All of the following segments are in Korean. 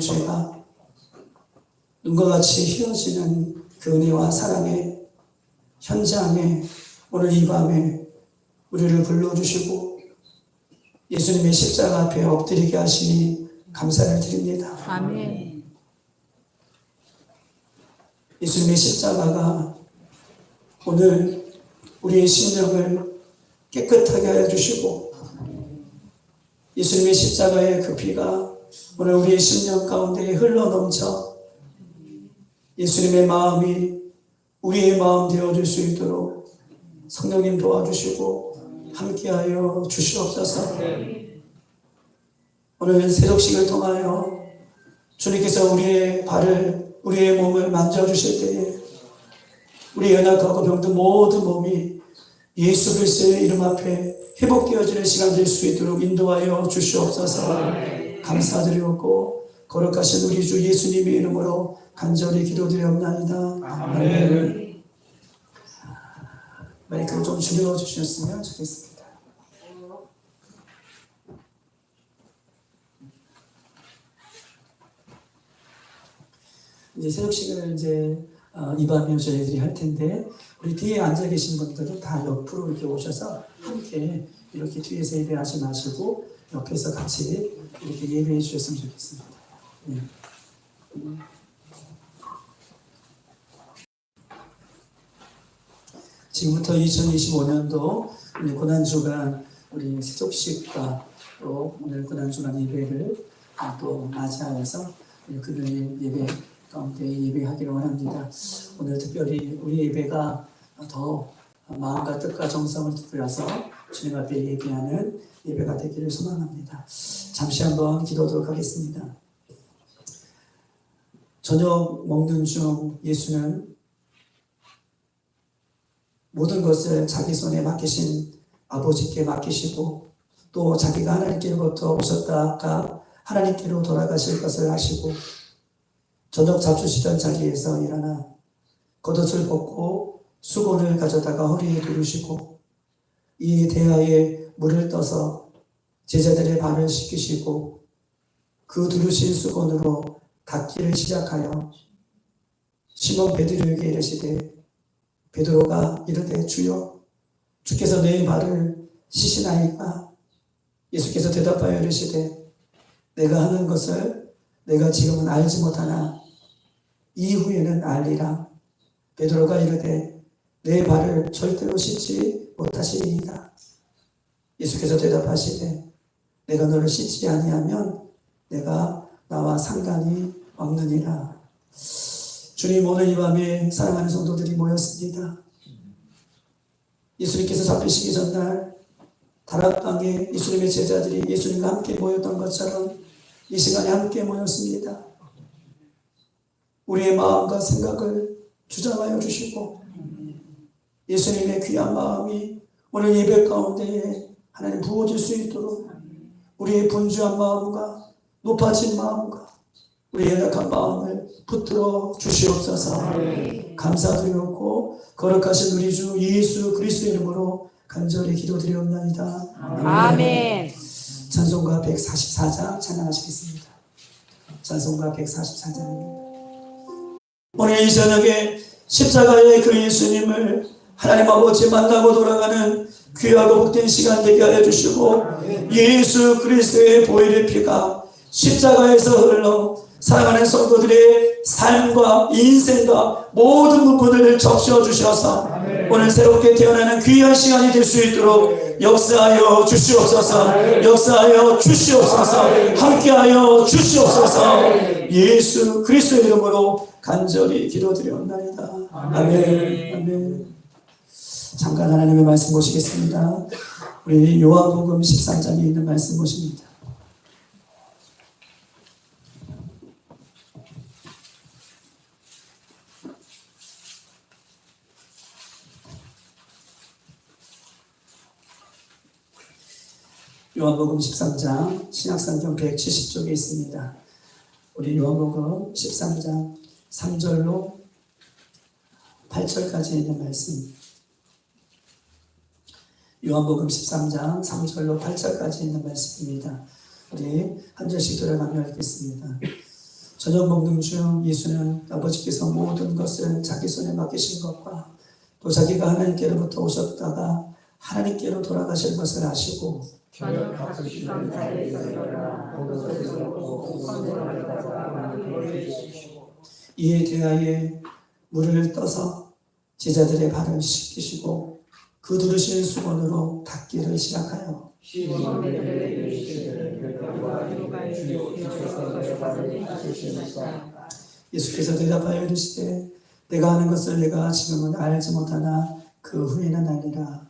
죄가 눈과 같이 휘어지는 그 은혜와 사랑의 현장에 오늘 이 밤에 우리를 불러주시고 예수님의 십자가 앞에 엎드리게 하시니 감사를 드립니다. 아멘. 예수님의 십자가가 오늘 우리의 심령을 깨끗하게 하여 주시고 예수님의 십자가의 그 피가 오늘 우리의 심령 가운데 흘러 넘쳐 예수님의 마음이 우리의 마음 되어줄 수 있도록 성령님 도와주시고 함께하여 주시옵소서. 오늘 새벽식을 통하여 주님께서 우리의 발을 우리의 몸을 만져주실 때에 우리 연약하고 병든 모든 몸이 예수 그리스도의 이름 앞에 회복되어지는 시간 될 수 있도록 인도하여 주시옵소서 감사드리옵고 거룩하신 우리 주 예수님의 이름으로 간절히 기도드리옵나이다. 아멘. 마이크를 좀 줄여 주셨으면 좋겠습니다. 이제 새벽 시간을 이제 어, 이 밤에 저희들이 할 텐데 우리 뒤에 앉아 계신 분들은 다 옆으로 이렇게 오셔서 함께 이렇게 뒤에서 예배하지 마시고 옆에서 같이 이렇게 예배해 주셨으면 좋겠습니다. 예. 지금부터 2025년도 우리 고난주간 우리 세족식과 또 오늘 고난주간 예배를 아, 또 맞이하여서 금요일 예배 가운데 예배하기를 원합니다. 오늘 특별히 우리 예배가 더 마음과 뜻과 정성을 들여서 주님 앞에 예배하는 예배가 되기를 소망합니다. 잠시 한번 기도하도록 하겠습니다. 저녁 먹는 중 예수는 모든 것을 자기 손에 맡기신 아버지께 맡기시고 또 자기가 하나님께로부터 오셨다가 하나님께로 돌아가실 것을 아시고 저녁 잡수시던 자리에서 일어나 겉옷을 벗고 수건을 가져다가 허리에 두르시고 이 대하에 물을 떠서 제자들의 발을 씻기시고 그 두르신 수건으로 닦기를 시작하여 시몬 베드로에게 이르시되 베드로가 이르되 주여 주께서 내 발을 씻으나이까? 예수께서 대답하여 이르시되 내가 하는 것을 내가 지금은 알지 못하나 이후에는 알리라. 베드로가 이르되 내 발을 절대로 씻지 못하시리이다 예수께서 대답하시되 내가 너를 씻지 아니하면 내가 나와 상관이 없느니라 주님 오늘 이 밤에 사랑하는 성도들이 모였습니다. 예수님께서 잡히시기 전날 다락방에 예수님의 제자들이 예수님과 함께 모였던 것처럼 이 시간에 함께 모였습니다. 우리의 마음과 생각을 주장하여 주시고 예수님의 귀한 마음이 오늘 예배 가운데에 하나님 부어질 수 있도록 우리의 분주한 마음과 높아진 마음과 우리 연약한 마음을 붙들어 주시옵소서. 감사드리옵고 거룩하신 우리 주 예수 그리스도 이름으로 간절히 기도드리옵나이다. 아멘. 찬송가 144장 찬양하시겠습니다. 찬송가 144장 오늘 이 저녁에 십자가의 그 예수님을 하나님 아버지 만나고 돌아가는 귀하고 복된 시간 되게 하여 주시고 예수 그리스도의 보혈의 피가 십자가에서 흘러 사랑하는 성도들의 삶과 인생과 모든 부분을 적셔 주셔서 오늘 새롭게 태어나는 귀한 시간이 될 수 있도록 역사하여 주시옵소서 역사하여 주시옵소서 함께하여 주시옵소서. 예수 그리스도 이름으로 간절히 기도드리옵나이다. 아멘. 아멘 잠깐 하나님의 말씀 보시겠습니다 우리 요한복음 13장에 있는 말씀 보십니다 요한복음 13장 신약성경 170쪽에 있습니다. 우리 요한복음 13장 3절로 8절까지 있는 말씀. 요한복음 13장 3절로 8절까지 있는 말씀입니다. 우리 한 절씩 돌아가며 읽겠습니다. 저녁 먹는 중 예수는 아버지께서 모든 것을 자기 손에 맡기신 것과 또 자기가 하나님께로부터 오셨다가 하나님께로 돌아가실 것을 아시고 이에 대하여 물을 떠서 제자들의 발을 씻기시고 그 두르신 수건으로 닦기를 시작하여 예수께서 대답하여 이르시되 내가 하는 것을 내가 지금은 알지 못하나 그 후에는 내가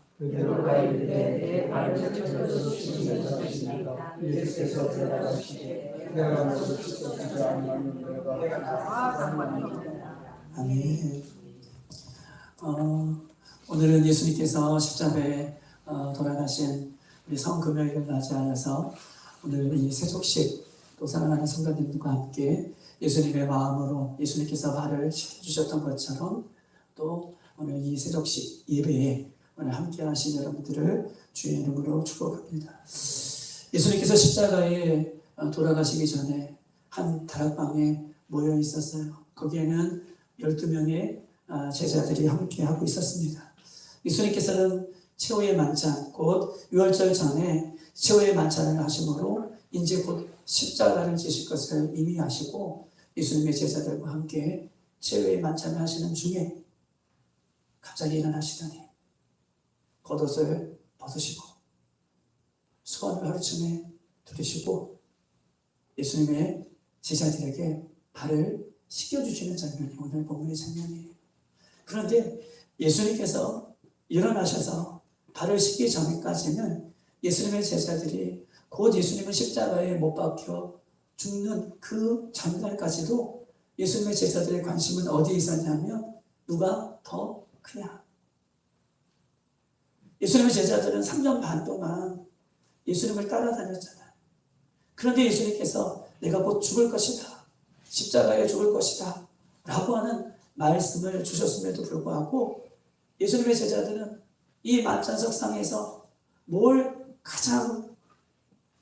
아멘. 어, 오늘은 예수님께서 십자가에 어, 돌아가신 우리 성금요일을 맞이하여서 오늘 이 세족식 또 사랑하는 성도님들과 함께 예수님의 마음으로 예수님께서 발을 씻겨주셨던 것처럼 또 오늘 이 세족식 예배에 오늘 함께 하신 여러분들을 주의 이름으로 축복합니다. 예수님께서 십자가에 어, 돌아가시기 전에 한 다락방에 모여 있었어요. 거기에는 12명의 아, 제자들이 함께 하고 있었습니다. 예수님께서는 최후의 만찬, 곧 유월절 전에 최후의 만찬을 하심으로 이제 곧 십자가를 지실 것을 이미 아시고 예수님의 제자들과 함께 최후의 만찬을 하시는 중에 갑자기 일어나시더니 겉옷을 벗으시고 수건을 허리춤에 두르시고 예수님의 제자들에게 발을 씻겨주시는 장면이 오늘 본문의 장면이에요. 그런데 예수님께서 일어나셔서 발을 씻기 전까지는 예수님의 제자들이 곧 예수님은 십자가에 못 박혀 죽는 그 전날까지도 예수님의 제자들의 관심은 어디에 있었냐면 누가 더 크냐. 예수님의 제자들은 3년 반 동안 예수님을 따라다녔잖아요. 그런데 예수님께서 내가 곧 죽을 것이다. 십자가에 죽을 것이다. 라고 하는 말씀을 주셨음에도 불구하고 예수님의 제자들은 이 만찬석 상에서 뭘 가장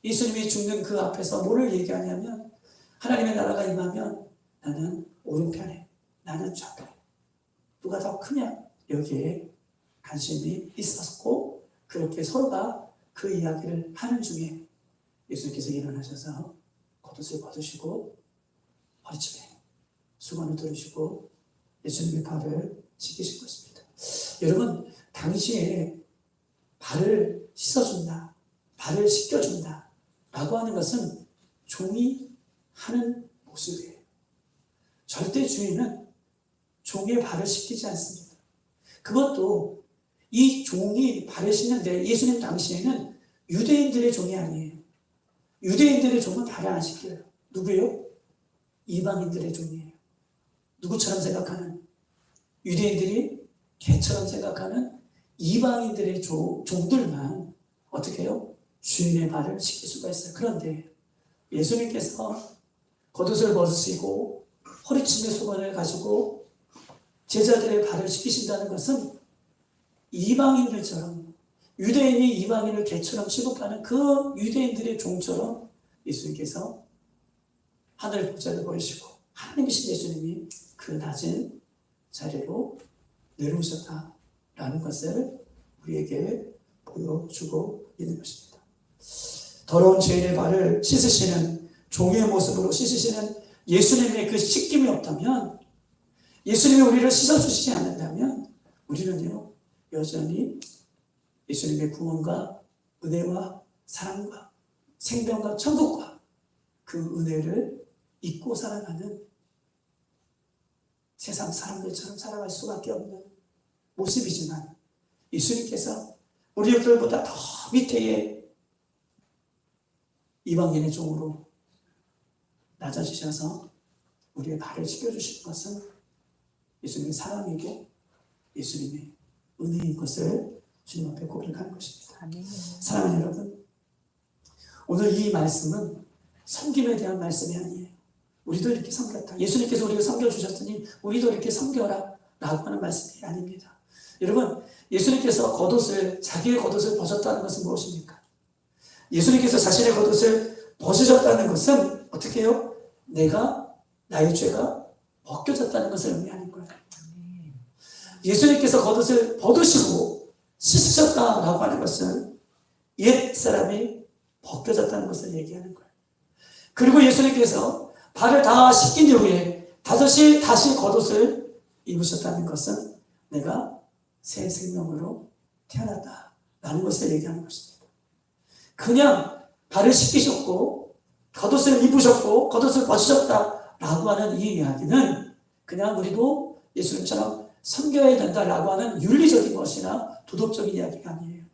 예수님이 죽는 그 앞에서 뭐를 얘기하냐면 하나님의 나라가 임하면 나는 오른편에 나는 좌편에 누가 더 크냐 여기에 관심이 있었고 그렇게 서로가 그 이야기를 하는 중에 예수님께서 일어나셔서 겉옷을 벗으시고 허리춤에 수건을 두르시고 예수님의 발을 씻기신 것입니다. 여러분 당시에 발을 씻어준다, 발을 씻겨준다 라고 하는 것은 종이 하는 모습이에요. 절대 주인은 종의 발을 씻기지 않습니다. 그것도 이 종이 발을 씻는데 예수님 당시에는 유대인들의 종이 아니에요. 유대인들의 종은 발을 안 씻겨요. 누구요? 이방인들의 종이에요. 누구처럼 생각하는? 유대인들이 개처럼 생각하는 이방인들의 종, 종들만 어떻게 해요? 주인의 발을 씻길 수가 있어요. 그런데 예수님께서 겉옷을 벗으시고 허리춤에 수건을 가지고 제자들의 발을 씻기신다는 것은 이방인들처럼 유대인이 이방인을 개처럼 취급하는 그 유대인들의 종처럼 예수님께서 하늘 보좌를 버리시고 하나님이신 예수님이 그 낮은 자리로 내려오셨다라는 것을 우리에게 보여주고 있는 것입니다. 더러운 죄인의 발을 씻으시는 종의 모습으로 씻으시는 예수님의 그 씻김이 없다면 예수님이 우리를 씻어주시지 않는다면 우리는요 여전히 예수님의 구원과 은혜와 사랑과 생명과 천국과 그 은혜를 잊고 살아가는 세상 사람들처럼 살아갈 수밖에 없는 모습이지만 예수님께서 우리들보다 더 밑에의 이방인의 종으로 낮아지셔서 우리의 발을 씻겨주신 것은 예수님의 사랑이고 예수님의 은혜인 것을 주님 앞에 고백하는 것입니다. 아멘. 사랑하는 여러분, 오늘 이 말씀은 섬김에 대한 말씀이 아니에요. 우리도 이렇게 섬겼다. 예수님께서 우리를 섬겨주셨으니 우리도 이렇게 섬겨라. 라고 하는 말씀이 아닙니다. 여러분, 예수님께서 겉옷을, 자기의 겉옷을 벗었다는 것은 무엇입니까? 예수님께서 자신의 겉옷을 벗으셨다는 것은 어떻게 해요? 내가 나의 죄가 벗겨졌다는 것을 의미하는 거예요. 예수님께서 겉옷을 벗으시고 씻으셨다라고 하는 것은 옛 사람이 벗겨졌다는 것을 얘기하는 거예요. 그리고 예수님께서 발을 다 씻긴 이후에 다시 다시 겉옷을 입으셨다는 것은 내가 새 생명으로 태어났다라는 것을 얘기하는 것입니다. 그냥 발을 씻기셨고 겉옷을 입으셨고 겉옷을 벗으셨다라고 하는 이 이야기는 그냥 우리도 예수님처럼 섬겨야 된다라고 하는 윤리적인 것이나 도덕적인 이야기가 아니에요.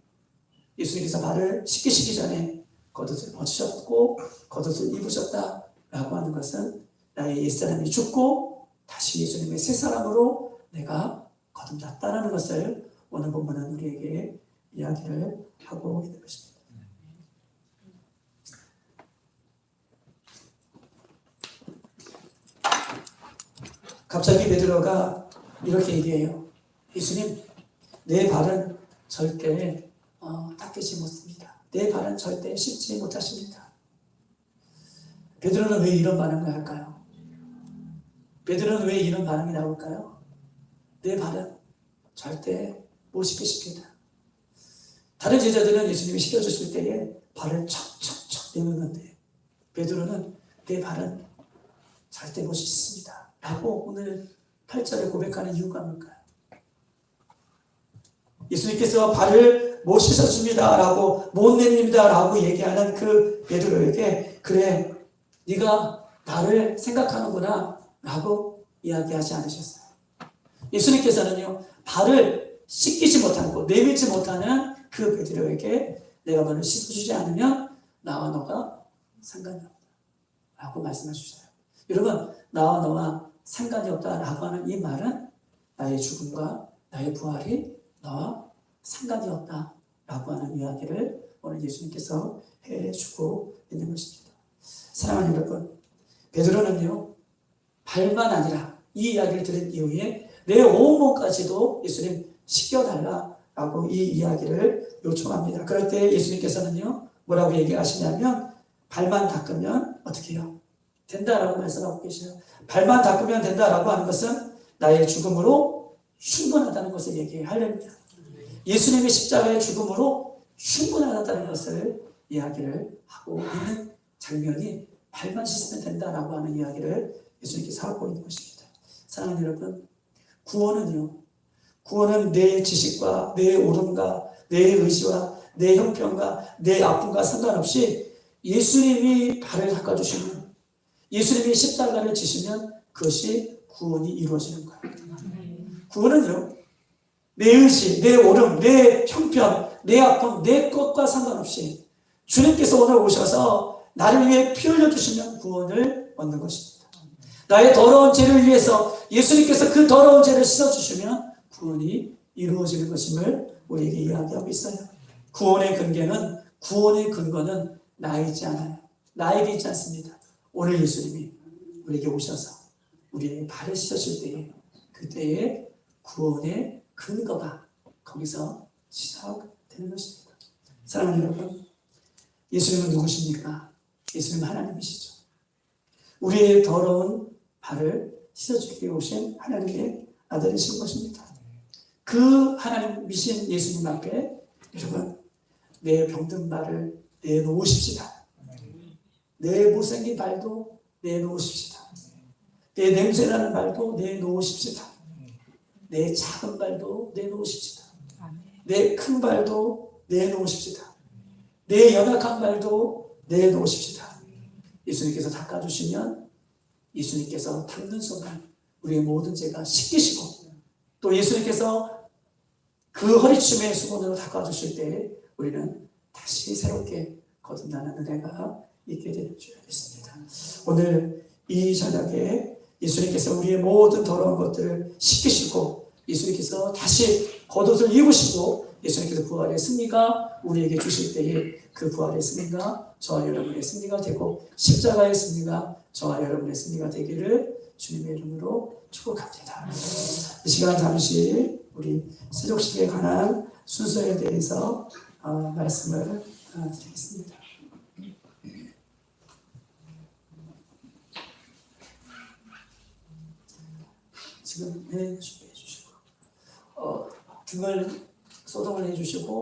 예수님께서 발을 씻기시기 전에 겉옷을 벗으셨고 겉옷을 입으셨다 라고 하는 것은 나의 옛사람이 죽고 다시 예수님의 새 사람으로 내가 거듭났다라는 것을 오늘 본문은 우리에게 이야기를 하고 있는 것입니다. 갑자기 베드로가 이렇게 얘기해요. 예수님, 내 발은 절대 어, 닦이지 못습니다. 내 발은 절대 씻지 못하십니다. 베드로는 왜 이런 반응을 할까요? 베드로는 왜 이런 반응이 나올까요? 내 발은 절대 못 씻기십니다. 다른 제자들은 예수님이 씻겨주실 때에 발을 척척척 내놓는데 베드로는 내 발은 절대 못 씻습니다. 라고 오늘 8절에 고백하는 이유가 뭘까요? 예수님께서 발을 못 씻어줍니다. 라고 못 냅니다. 라고 얘기하는 그 베드로에게 그래 네가 나를 생각하는구나 라고 이야기하지 않으셨어요. 예수님께서는요 발을 씻기지 못하고 내밀지 못하는 그 베드로에게 내가 너를 씻어주지 않으면 나와 너가 상관이 없다 라고 말씀해 주셔요. 여러분 나와 너와 상관이 없다 라고 하는 이 말은 나의 죽음과 나의 부활이 너와 상관이 없다 라고 하는 이야기를 오늘 예수님께서 해주고 있는 것입니다. 사랑하는 여러분, 베드로는요 발만 아니라 이 이야기를 들은 이후에 내 온몸까지도 예수님 씻겨달라라고 이 이야기를 요청합니다. 그럴 때 예수님께서는요 뭐라고 얘기하시냐면 발만 닦으면 어떻게 해요? 된다라고 말씀하고 계셔요. 발만 닦으면 된다라고 하는 것은 나의 죽음으로 충분하다는 것을 얘기하려니다 예수님의 십자가의 죽음으로 충분하다는 것을 이야기를 하고 있는 장면이 발만 씻으면 된다라고 하는 이야기를 예수님께서 하고 있는 것입니다. 사랑하는 여러분, 구원은요, 구원은 내 지식과 내 오름과 내 의지와 내 형편과 내 아픔과 상관없이 예수님이 발을 닦아주시면 예수님이 십자가를 지시면 그것이 구원이 이루어지는 거예요. 구원은요, 내 의지, 내 오름, 내 형편, 내 아픔, 내 것과 상관없이 주님께서 오늘 오셔서 나를 위해 피 흘려 주시면 구원을 얻는 것입니다. 나의 더러운 죄를 위해서 예수님께서 그 더러운 죄를 씻어 주시면 구원이 이루어지는 것임을 우리에게 이야기하고 있어요. 구원의 근거는, 구원의 근거는 나이지 않아요. 나에게 있지 않습니다. 오늘 예수님이 우리에게 오셔서 우리의 발을 씻으실 때에 그때의 구원의 근거가 거기서 시작되는 것입니다. 사랑하는 여러분, 예수님은 누구십니까? 예수님은 하나님이시죠. 우리의 더러운 발을 씻어주기 오신 하나님의 아들이신 것입니다. 그 하나님이신 예수님 앞에 여러분 내 병든 발을 내놓으십시다. 내 못생긴 발도 내놓으십시다. 내 냄새나는 발도 내놓으십시다. 내 작은 발도 내놓으십시다. 내 큰 발도 내놓으십시다. 내 연약한 발도 내놓으십시다. 예수님께서 닦아주시면 예수님께서 닦는 순간 우리의 모든 죄가 씻기시고 또 예수님께서 그 허리춤의 수건으로 닦아주실 때 우리는 다시 새롭게 거듭나는 은혜가 있게 되는 줄 믿습니다. 오늘 이 저녁에 예수님께서 우리의 모든 더러운 것들을 씻기시고 예수님께서 다시 겉옷을 입으시고 예수님께서 부활의 승리가 우리에게 주실 때에 그 부활의 승리가 저와 여러분의 승리가 되고 십자가의 승리가 저와 여러분의 승리가 되기를 주님의 이름으로 축복합니다. 이 시간 잠시 우리 세족식에 관한 순서에 대해서 어, 말씀을 어, 드리겠습니다. 지금 해 준비해 주시고 어, 등을 소독을 해 주시고